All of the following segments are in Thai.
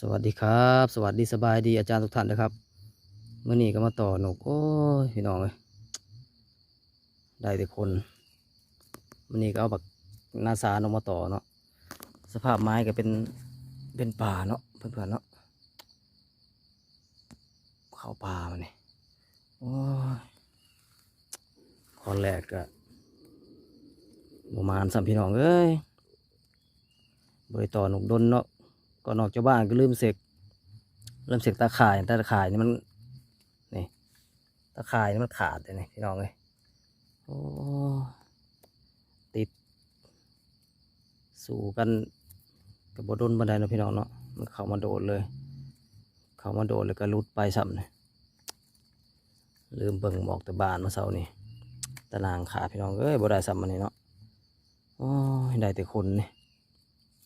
สวัสดีครับ สวัสดีสบายดีอาจารย์ทุกท่านนะครับเมื่อนี้ก็มาต่อหนกโอ้ยพี่น้องเลยได้แต่คนมื่อนี้ก็เอาบักนาซานกมาต่อเนาะสภาพไม้ก็เป็นเป็นป่าเนาะเพื่อนๆเนาะเข้าป่ามาเนี่ยโอ้ยคอนแรกก็ประมาณสามพี่น้องเอ้ยบริต่อหนกดนเนาะ ก่อนออกจากบ้านก็ลืมเสกเริ่มเสกตาข่ายตาข่ายนี่มันนี่ตาข่ายนี่มันขาดเลยนี่พี่น้องเลยโอ้ติด สู่กันกับบดนบันไดเนะพี่น้องเนาะมันเข้ามาโดดเลย เข้ามาโดดแล้วก็รุดไปซ้ำเนี่ยลืมเบิ่งบอกแต่บ้านมาเสานี่ตารางขาพี่น้องเอ้ยบ่ได้ซ้ำมันนี่เนาะโอ้ยได้แต่คนนี่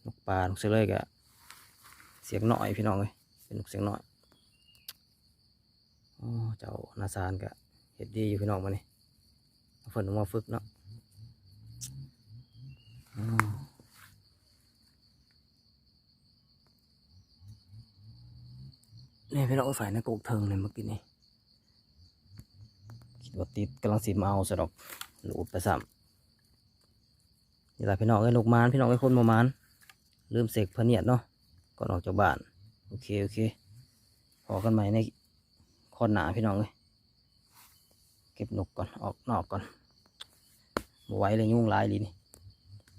นกปลานกเสือเลยกะ เสียงหน่อยพี่น้องเลยเป็นนกเสียงหน่อยอเจ้านาซานกะเห็ดดีอยู่พี่น้องมานี่ฝนมาฝึกเนาะนี่พี่น้องฝ่ายนักกเทิงเลยเมื่อกี้นี่คิดว่าติดกำลังสีมเอาสะดอกหลุดไปซ้ำนี่แหละพี่น้องเอ้ยนกมานพี่น้องเอ้คนประมาณลืมเสกพเนียดเนาะ ก่อนออกจากบ้าน โอเค โอเคพอกันใหม่ในคอนหนาพี่น้องเลยเก็บนกก่อน ออกนอกก่อนบไหว้เลยยุ่งหลายลีนี่